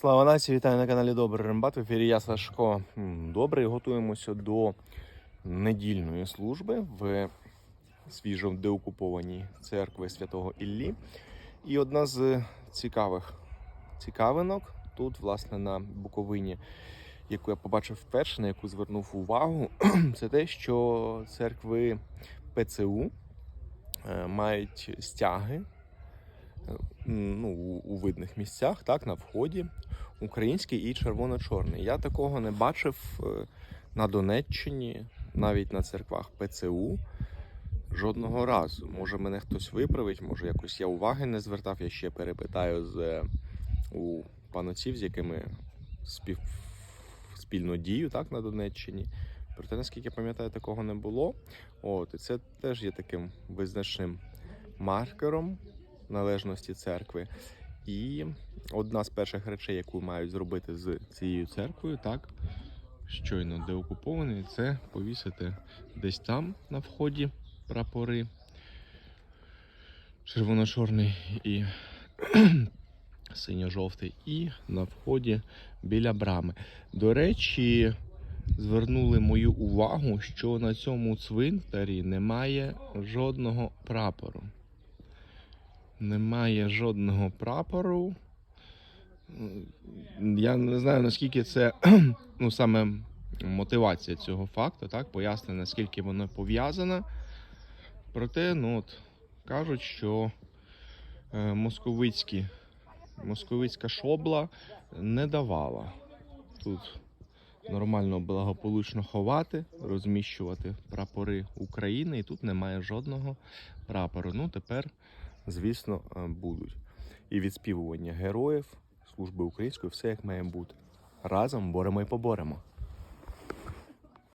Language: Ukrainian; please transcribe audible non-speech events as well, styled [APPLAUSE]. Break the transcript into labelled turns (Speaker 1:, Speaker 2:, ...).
Speaker 1: Слава нації, вітаю на каналі Добрий Рембат. В ефірі я Сашко. Добре, готуємося до недільної служби в свіжо деокупованій церкви святого Іллі. І одна з цікавих цікавинок тут, власне, на Буковині, яку я побачив вперше, на яку звернув увагу, [CLEARS THROAT] це те, що церкви ПЦУ е, мають стяги ну, у, видних місцях, так, на вході, український і червоно-чорний. Я такого не бачив е, на Донеччині, навіть на церквах ПЦУ. Жодного разу. Може, мене хтось виправить, може якось я уваги не звертав. Я ще перепитаю з е, у панотців, з якими спів, спільно дію так, на Донеччині. Проте, наскільки я пам'ятаю, такого не було. От, і це теж є таким визначним маркером належності церкви. І одна з перших речей, яку мають зробити з цією церквою, так, щойно деокупований, це повісити десь там на вході прапори червоно-чорний і [CLEARS THROAT] синьо-жовтий, і на вході біля брами. До речі, звернули мою увагу, що на цьому цвинтарі немає жодного прапору. Немає жодного прапору. Я не знаю, наскільки це [CLEARS THROAT] ну, саме мотивація цього факту, так, пояснення, наскільки воно пов'язане. Проте, ну от, кажуть, що е, московицькі, московицька шобла не давала тут нормально благополучно ховати, розміщувати прапори України, і тут немає жодного прапору. Ну, тепер, звісно, е, будуть. І відспівування героїв, служби української, все як має бути. Разом боремо і поборемо.